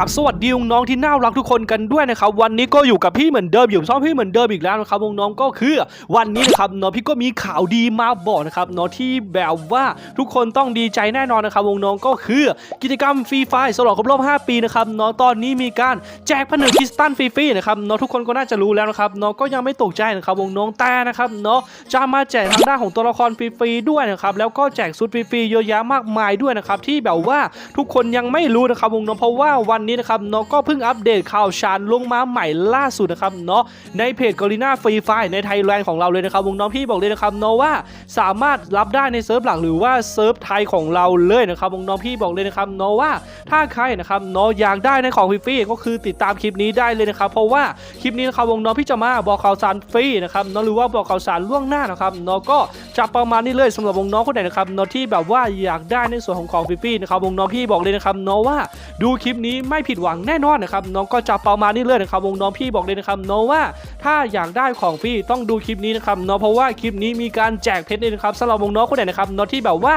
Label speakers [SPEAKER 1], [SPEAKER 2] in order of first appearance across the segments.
[SPEAKER 1] ราบสวัสดีน้องที่น่ารักทุกคนกันด้วยนะครับวันนี้ก็อยู่กับพี่เหมือนเดิมอยู่ช่องพี่เหมือนเดิมอีกแล้วนะครับน้องก็คือวันนี้นะครับน้องพี่ก็มีข่าวดีมาบอกนะครับน้องที่แบบว่าทุกคนต้องดีใจแน่นอนนะครับวงน้องก็คือกิจกรรมฟรีไฟสลองครบรอบ 5 ปีนะครับน้องตอนนี้มีการแจกผนึกคริสตัลฟรีๆนะครับน้องทุกคนก็น่าจะรู้แล้วนะครับน้องก็ยังไม่ตกใจนะครับวงน้องแต่นะครับเนาะจะมาแจกทางด้านของตัวละครฟรีๆด้วยนะครับแล้วก็แจกชุดฟรีๆเยอะแยะมากมายด้วยนะครับที่แบบว่าทุกคนยังไม่รู้นะครับวงน้องเพราะว่าวันนี้นะครับเน้องก็เพิ่งอัปเดตข่าวชานลงมาใหม่ล่าสุดนะครับเนาะในเพจกอริน่าฟรีไฟในไทยแลนด์ของเราเลยนะครับวงน้องพี่บอกเลยนะครับเนาะว่าสามารถรับได้ในเซิร์ฟหลักหรือว่าเซิร์ฟไทยของเราเลยนะครับวงน้องพี่บอกเลยนะครับเนาะว่าถ้าใครนะครับเนาะอยากได้ในของฟรีๆก็คือติดตามคลิปนี้ได้เลยนะครับเพราะว่าคลิปนี้นะครับวงน้องพี่จะมาบอกข่าวสารฟรีนะครับเนาะหรือว่าบอกข่าวสารล่วงหน้านะครับเนาะก็จะประมาณนี้เลยสำหรับวงน้องคนไหนนะครับเนาะที่แบบว่าอยากได้ในส่วนของของฟรีๆนะครับวงน้องพี่บอกเลยนะครับเนาะว่าดูคลิปนี้ไม่ผิดหวังแน่นอนนะครับน้องก็จะประมาณนี้เลยนะครับวงน้องพี่บอกเลยนะครับเนาะว่าถ้าอยากได้ของฟรีต้องดูคลิปนี้นะครับเนาะเพราะว่าคลิปนี้มีการแจกเพชรด้วยนะครับสำหรับวงน้องคนไหนนะครับเนาะที่แบบว่า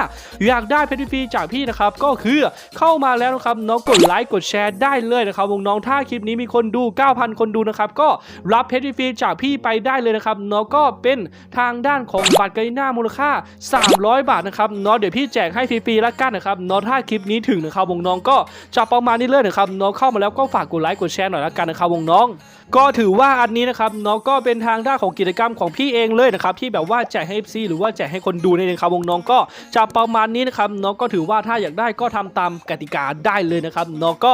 [SPEAKER 1] อยากได้เพชรฟรีจากพี่นะครับก็คือเข้ามาแล้วนะครับเนาะกดไลค์กดแชร์ได้เลยนะครับวงน้องถ้าคลิปนี้มีคนดู 9,000 คนดูนะครับก็รับเพชรฟรีจากพี่ไปได้เลยนะครับเนาะก็เป็นทางด้านของบัตรไกหน้ามูลค่า 300 บาทนะครับเนาะเดี๋ยวพี่แจกให้ฟรีๆละกันนะครับเนาะถ้าคลิปนี้ถึงนะครับวงน้องก็จะประมาณนี้เลยนะครับน้องเข้ามาแล้วก็ฝากกดไลค์กดแชร์หน่อยละกันนะครับวงน้อง ก็ถือว่าอันนี้นะครับเนาะก็เป็นทางด้านของกิจกรรมของพี่เองเลยนะครับที่แบบว่าแจกให้ FC หรือว่าแจกให้คนดูนี่นเองครับวงน้องก็จะประมาณนี้นะครับเนาะก็ถือว่าถ้าอยากได้ก็ทำตามกติกาได้เลยนะครับเนาะก็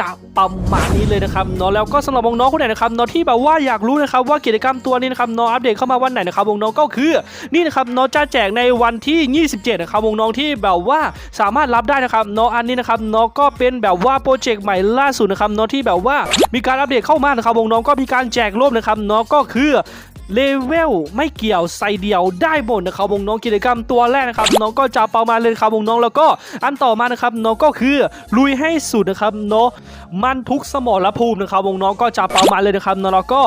[SPEAKER 1] จะประมาณนี้เลยนะครับเนาะแล้วก็สำหรับวงน้องคนไหนนะครับเนาะที่แบบว่าอยากรู้นะครับว่ากิจกรรมตัวนี้นะครับเนาะอัปเดตเข้ามาวันไหนนะครับวงน้องก็คือนี่นะครับเนาะจะแจกในวันที่ 27 นะครับวงน้องที่แบบว่าสามารถรับได้นะครับเนาะอันนี้นะครับเนาะก็เป็นแบบว่าโปรเจกต์ใหม่ล่าสุดนะครับเนาะที่แบบว่ามีการอัปเดตเข้ามานะครับวงน้องก็มีการแจกร่วมนะครับเนาะก็คือ เลเวลไม่เกี่ยวใส่เดียวได้หมดนะครับวงน้องกิจกรรมตัวแรกนะครับน้องก็จะประมาณเลยครับวงน้องแล้วก็อันต่อมานะครับน้องก็คือลุยให้สุดนะครับเนาะมันทุกสมรภูมินะครับวงน้องก็จะประมาณเลยนะครับเนาะแล้วก็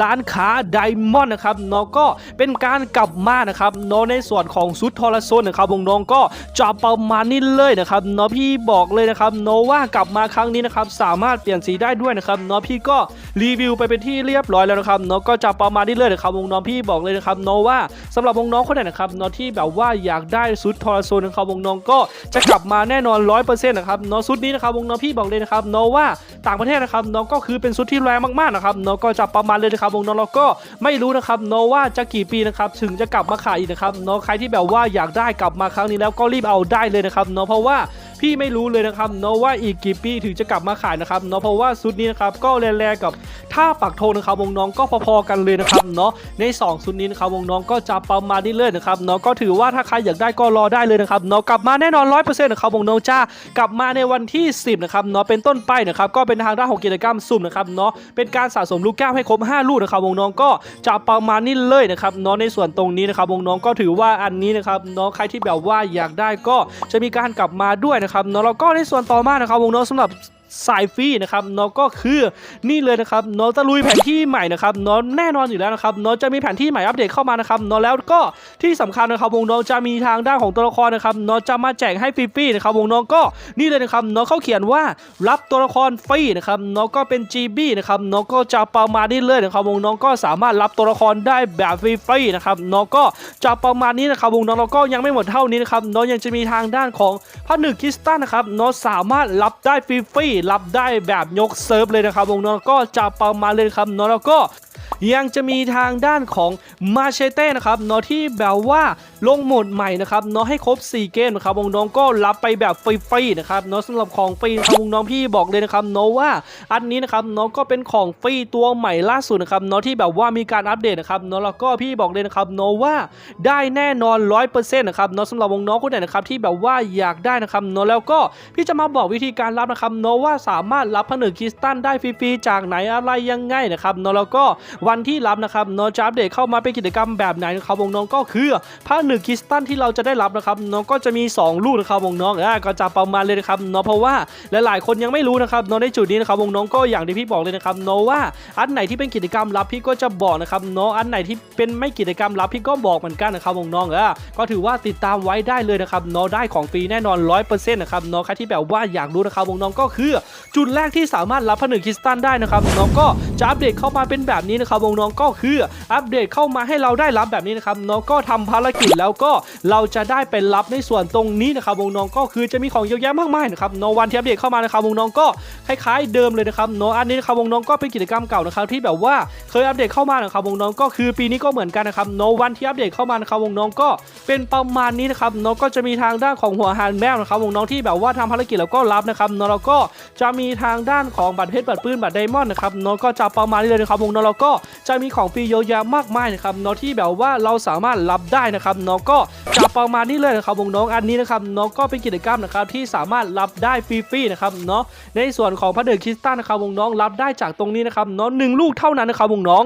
[SPEAKER 1] ร้านค้าไดมอนด์นะครับเนาะก็เป็นการกลับมานะครับเนาะในส่วนของซุดทอร์โซนนะครับวงน้องก็จะประมาณนี้เลยนะครับเนาะพี่บอกเลยนะครับเนาะว่ากลับมาครั้งนี้นะครับสามารถเปลี่ยนสีได้ด้วยนะครับเนาะพี่ก็รีวิวไปเป็นที่เรียบร้อยแล้วนะครับเนาะก็จะประมาณนี้เลยนะครับวงน้องพี่บอกเลยนะครับเนาะว่าสำหรับวงน้องคนไหนนะครับเนาะที่แบบว่าอยากได้ซุดทอร์โซนนะครับวงน้องก็จะกลับมาแน่นอน100%นะครับเนาะซุดนี้นะครับวงน้องพี่บอกเลยนะครับเนาะว่าต่างประเทศนะครับเนาะก็คือเป็นซุดที่แรงมากๆนะครับเนาะก็จะประมาณเลยนะครับวงน้องเราก็ไม่รู้นะครับเนาะว่าจะกี่ปีนะครับถึงจะกลับมาขายอีกนะครับเนาะใครที่แบบว่าอยากได้กลับมาครั้งนี้แล้วก็รีบเอาได้เลยนะครับเนาะเพราะว่า พี่ไม่รู้เลยนะครับเนาะว่าอีกกี่ปีถึงจะกลับมาขายนะครับเนาะเพราะว่าซุดนี้นะครับก็แรงๆกับท่าปักโทนะครับวงน้องก็พอๆกันเลยนะครับเนาะใน2ซุดนี้นะครับวงน้องก็จะประมาณนี้เลยนะครับเนาะก็ถือว่าถ้าใครอยากได้ก็รอได้เลยนะครับเนาะกลับมาแน่นอน100%นะครับวงน้องจ้ากลับมาในวันที่ 10นะครับเนาะเป็นต้นไปนะครับก็เป็นทางด้านของกิจกรรมสุ่มนะครับเนาะเป็นการสะสมลูกแก้วให้ครบ5ลูกนะครับวงน้องก็จะประมาณนี้เลยนะครับเนาะในส่วนตรงนี้นะครับวงน้องก็ถือว่าอันนี้นะครับเนาะใครที่แบบว่าอยากได้ก็จะมีการกลับมาด้วยนะครับเนาะแล้วก็ในส่วนต่อมานะครับวงน้องสำหรับ สายฟรีนะครับเนาะก็คือนี่เลยนะครับเนาะตะลุยแผนที่ใหม่นะครับเนาะแน่นอนอยู่แล้วนะครับเนาะจะมีแผนที่ใหม่อัปเดตเข้ามานะครับเนาะแล้วก็ที่สำคัญนะครับวงน้องจะมีทางด้านของตัวละครนะครับเนาะจะมาแจกให้ฟรีๆนะครับวงน้องก็นี่เลยนะครับเนาะเขาเขียนว่ารับตัวละครฟรีนะครับเนาะก็เป็น GB นะครับเนาะก็จะประมาณนี้เลยนะครับวงน้องก็สามารถรับตัวละครได้แบบฟรีๆนะครับเนาะก็จะประมาณนี้นะครับวงน้องเราก็ยังไม่หมดเท่านี้นะครับเนาะยังจะมีทางด้านของพระหนึ่งคริสตันนะครับเนาะสามารถรับได้ฟรีๆรับได้แบบยกเซิร์ฟเลยนะครับวงนองก็จะประมาณเลยครับเนาะแล้วก็ ยังจะมีทางด้านของมาเชเต้นะครับเนาะที่แบบว่าลงโหมดใหม่นะครับเนาะให้ครบ 4 เกมนะครับวงน้องก็รับไปแบบฟรีๆนะครับเนาะสำหรับของฟรีนะครับวงน้องพี่บอกเลยนะครับเนาะว่าอันนี้นะครับเนาะก็เป็นของฟรีตัวใหม่ล่าสุดนะครับเนาะที่แบบว่ามีการอัปเดตนะครับเนาะแล้วก็พี่บอกเลยนะครับเนาะว่าได้แน่นอน 100%นะครับเนาะสำหรับวงน้องคนไหนนะครับที่แบบว่าอยากได้นะครับเนาะแล้วก็พี่จะมาบอกวิธีการรับนะครับเนาะว่าสามารถรับผนึกคริสตัลได้ฟรีๆจากไหนอะไรยังไงนะครับเนาะแล้วก็วันที่รับนะครับเนาะจะอัปเดตเข้ามาเป็นกิจกรรมแบบไหนนะครับวงน้องก็คือผ้าหนึ่งคริสตัลที่เราจะได้รับนะครับเนาะก็จะมี 2 ลูกนะครับวงน้องอ่าก็จะประมาณเลยนะครับเนาะเพราะว่าหลายๆคนยังไม่รู้นะครับเนาะในจุดนี้นะครับวงน้องก็อย่างที่พี่บอกเลยนะครับเนาะว่าอันไหนที่เป็นกิจกรรมลับพี่ก็จะบอกนะครับเนาะอันไหนที่เป็นไม่กิจกรรมลับพี่ก็บอกเหมือนกันนะครับวงน้องอ่าก็ถือว่าติดตามไว้ได้เลยนะครับเนาะได้ของฟรีแน่นอน 100%นะครับเนาะใครที่แบบว่าอยากรู้นะครับวงน้องก็คือ จุดแรกที่สามารถรับผนึกคริสตัลได้นะครับน้องก็ จะอัปเดตเข้ามาเป็นแบบนี้นะครับวงน้องก็คืออัปเดตเข้ามาให้เราได้รับแบบนี้นะครับน้องก็ทำภารกิจแล้วก็เราจะได้เป็นรับในส่วนตรงนี้นะครับวงน้องก็คือจะมีของเยอะแยะมากมายนะครับน้องวันที่อัปเดตเข้ามานะครับวงน้องก็คล้ายๆเดิมเลยนะครับน้องอันนี้นะครับวงน้องก็เป็นกิจกรรมเก่านะครับที่แบบว่าเคยอัปเดตเข้ามานะครับวงน้องก็คือปีนี้ก็เหมือนกันนะครับน้องวันที่อัปเดตเข้ามานะครับวงน้องก็เป็นประมาณนี้นะครับน้องก็จะมีทางด้านของหัวหานแมวนะครับวงน้องที่แบบว่าทำภารกิจแล้วก็รับนะครับน้องก็จะมีทางด้านของบัตรเพชรบัตรปืนบัตรไดมอนด์นะครับน้องก็จะประมาณนี้เลยนะครับวงน้องแล้วก็จะมีของฟรีเยอะแยะมากมายนะครับน้องที่แบบว่าเราสามารถรับได้นะครับน้องก็จ ประมาณนี้เลยนะครับวงน้องอันนี้นะครับน้องก็เป็นกิจกรรมนะครับที่สามารถรับได้ฟรีๆนะครับเนาะในส่วนของพระเดชคริสตัลนะครับวงน้องรับได้จากตรงนี้นะครับเนาะหนึ่งลูกเท่านั้นนะครับวงน้อง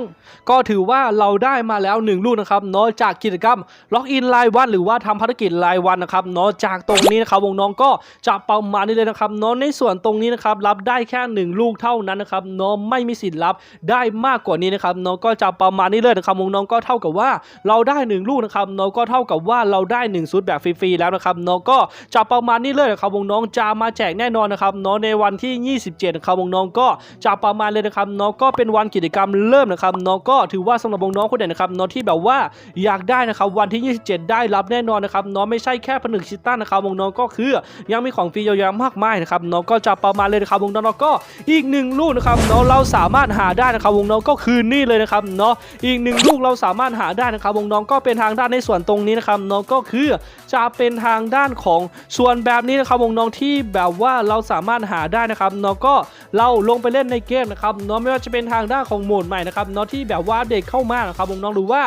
[SPEAKER 1] ก็ถือว่าเราได้มาแล้วหนึ่งลูกนะครับเนาะจากกิจกรรมล็อกอินรายวันหรือว่าทำภารกิจรายวันนะครับเนาะจากตรงนี้นะครับวงน้องก็จะประมาณนี้เลยนะครับเนาะในส่วนตรงนี้นะครับรับได้แค่หนึ่งลูกเท่านั้นนะครับเนาะไม่มีสิทธิ์รับได้มากกว่านี้นะครับเนาะก็จะประมาณนี้เลยนะครับวงน้องก็เท่ากับว่าเราได้หนึ่งลูกนะครับเนาะก็เท่ากับว่าเราได้หนึ่งชุดแบบฟรีๆแล้วนะครับเนาะก็จะประมาณนี้เลยนะครับวงน้องจะมาแจกแน่นอนนะครับเนาะในวันที่ 27นะครับวงน้องก็จะประมาณเลยนะครับเนาะก็เป็นวันกิจกรรมเริ่มนะครับเนาะก็ถือว่าสำหรับวงน้องคนไหนนะครับเนาะที่แบบว่าอยากได้นะครับวันที่ 27 ได้รับแน่นอนนะครับเนาะไม่ใช่แค่ผนึกชิต้านะครับวงน้องก็คือยังมีของฟรีเยอะแยะมากมายนะครับเนาะก็จะประมาณเลยนะครับวงน้องก็อีกหนึ่งลูกนะครับเนาะเราสามารถหาได้นะครับวงน้องก็คือนี่เลยนะครับเนาะอีกหนึ่งลูกเราสามารถหาได้นะครับวงน้องก็เป็นทางด้านในส่วนตรงนี้นะครับเนาะก็คือจะเป็นทางด้านของส่วนแบบนี้นะครับวงน้องที่แบบว่าเราสามารถหาได้นะครับเนาะก็เราลงไปเล่นในเกมนะครับเนาะไม่ว่าจะเป็นทางด้านของโหมดใหม่นะครับเนาะที่แบบว่าเดตเข้ามานะครับวงน้องหรือว่า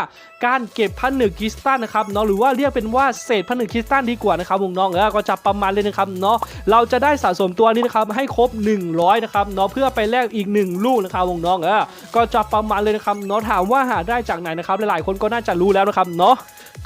[SPEAKER 1] การเก็บผนึกคริสตัลนะครับเนาะหรือว่าเรียกเป็นว่าเศษผนึกคริสตัลดีกว่านะครับวงน้องเออก็จะประมาณเลยนะครับเนาะเราจะได้สะสมตัวนี้นะครับให้ครบ 100นะครับเนาะเพื่อไปแลกอีก 1 ลูกนะครับวงน้องเออก็จะประมาณเลยนะครับเนาะถามว่าหาได้จากไหนนะครับหลายๆคนก็น่าจะรู้แล้วนะครับเนาะ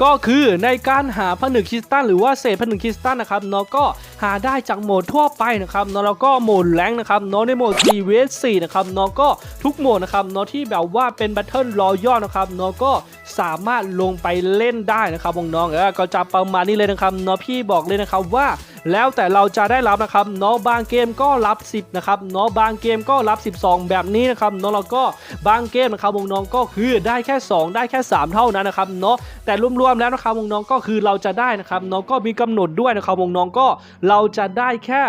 [SPEAKER 1] ก็คือในการหาผนึกคริสตัลหรือว่าเศษผนึกคริสตัลนะครับเนาะก็ หาได้จากโหมดทั่วไปนะครับเนาะแล้วก็โหมดแรงนะครับเนาะในโหมด4 vs 4นะครับเนาะก็ทุกโหมดนะครับเนาะที่แบบว่าเป็น Battle Royale นะครับเนาะก็สามารถลงไปเล่นได้นะครับน้องๆเออก็จะประมาณนี้เลยนะครับเนาะพี่บอกเลยนะครับว่าแล้วแต่เราจะได้รับนะครับเนาะบางเกมก็รับ 10นะครับเนาะบางเกมก็รับ 12 แบบนี้นะครับเนาะแล้วก็บางเกมนะครับวงน้องก็คือได้แค่ 2 ได้แค่ 3 เท่านั้นนะครับเนาะแต่รวมๆแล้วนะครับวงน้องก็คือเราจะได้นะครับเนาะก็มีกำหนดด้วยนะครับวงน้องก็เราจะได้แค่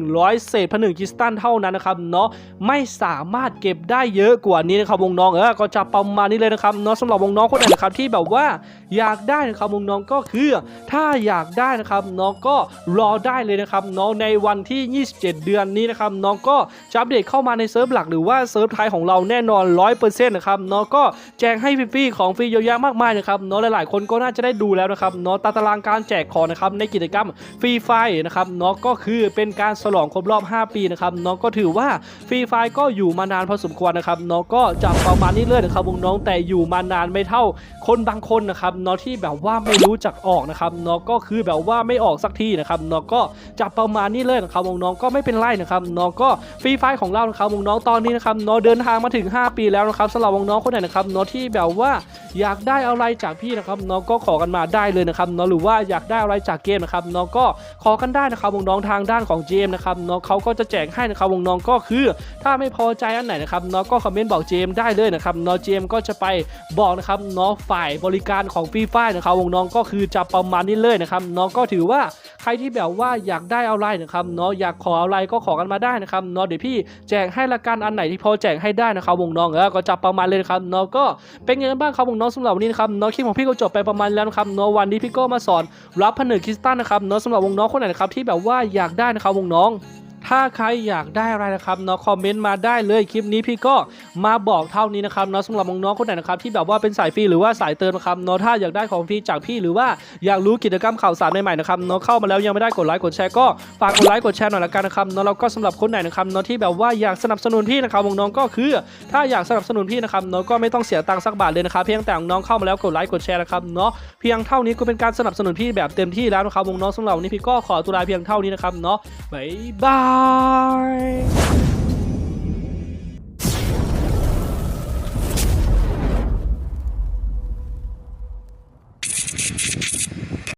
[SPEAKER 1] 100 เศษผนึกคริสตัลเท่านั้นนะครับเนาะไม่สามารถเก็บได้เยอะกว่านี้นะครับวงน้องเออก็จะประมาณนี้เลยนะครับเนาะสำหรับวงน้องคนไหนนะครับที่แบบว่าอยากได้นะครับวงน้องก็คือ ถ้าอยากได้นะครับน้องก็รอได้เลยนะครับน้องในวันที่ 27 เดือนนี้นะครับน้องก็จะอัปเดตเข้ามาในเซิร์ฟหลักหรือว่าเซิร์ฟไทยของเราแน่นอน 100%นะครับน้องก็แจกให้ฟรีๆของฟรีเยอะแยะมากมายนะครับน้องหลายๆ คนก็น่าจะได้ดูแล้วนะครับน้องตารางการแจกของนะครับในกิจกรรมฟรีไฟนะครับน้องก็คือเป็นการฉลองครบรอบ 5 ปีนะครับน้องก็ถือว่าฟรีไฟก็อยู่มานานพอสมควรนะครับน้องก็จะประมาณนี้เลยนะครับวงน้องแต่อยู่มานานไม่เท่าคนบางคนนะครับเนาะที่แบบว่าไม่รู้จักออกนะครับเนาะก็คือแบบว่าไม่ออกสักทีนะครับเนาะก็จะประมาณนี้เลยนะครับวงน้องก็ไม่เป็นไรนะครับเนาะก็ฟรีไฟของเรานะครับวงน้องตอนนี้นะครับเนาะเดินทางมาถึง 5 ปีแล้วนะครับสำหรับวงน้องคนไหนนะครับเนาะที่แบบว่าอยากได้อะไรจากพี่นะครับเนาะก็ขอกันมาได้เลยนะครับเนาะหรือว่าอยากได้อะไรจากเกมนะครับเนาะก็ขอกันได้นะครับวงน้องทางด้านของเจมนะครับเนาะเขาก็จะแจกให้นะครับวงน้องก็คือ ถ้าไม่พอใจอันไหนนะครับเนาะก็คอมเมนต์บอกเจมได้เลยนะครับเนาะเจมก็จะไปบอกนะครับเนาะฝ่ายบริการของฟรีไฟนะครับวงน้องก็คือจะประมาณนี้เลยนะครับเนาะก็ถือว่าใครที่แบบว่าอยากได้อะไรนะครับเนาะอยากขออะไรก็ขอกันมาได้นะครับเนาะเดี๋ยวพี่แจกให้ละกันอันไหนที่พอแจกให้ได้นะครับวงน้องเออก็จะประมาณเลยนะครับเนาะก็เป็นยังไงบ้างครับวงน้องสำหรับวันนี้นะครับเนาะคลิปของพี่ก็จบไปประมาณแล้วนะครับเนาะวันนี้พี่ก็มาสอนรับผนึกคริสตัลนะครับเนาะสำหรับวงน้องคนไหนนะครับที่ที่แบบว่าอยากได้นะครับวงน้อง ถ้าใครอยากได้อะไรนะครับเนาะคอมเมนต์มาได้เลยคลิปนี้พี่ก็มาบอกเท่านี้นะครับเนาะสำหรับน้องๆคนไหนนะครับที่แบบว่าเป็นสายฟรีหรือว่าสายเติมนะครับเนาะถ้าอยากได้ของฟรีจากพี่หรือว่าอยากรู้กิจกรรมข่าวสารใหม่ๆนะครับเนาะเข้ามาแล้วยังไม่ได้กดไลค์กดแชร์ก็ฝากกดไลค์กดแชร์หน่อยละกันนะครับเนาะแล้วก็สำหรับคนไหนนะครับเนาะที่แบบว่าอยากสนับสนุนพี่นะครับน้องๆก็คือ ถ้าอยากสนับสนุนพี่นะครับเนาะก็ไม่ต้องเสียตังค์สักบาทเลยนะครับเพียงแต่น้องเข้ามาแล้วกดไลค์กดแชร์นะครับเนาะเพียงเท่านี้ก็เป็นการสนับสนุนพี่แบบเต็มที่แล้วนะครับน้องๆสำหรับวันนี้พี่ก็ขอตัวลาเพียงเท่านี้นะครับเนาะบ๊ายบาย Bye.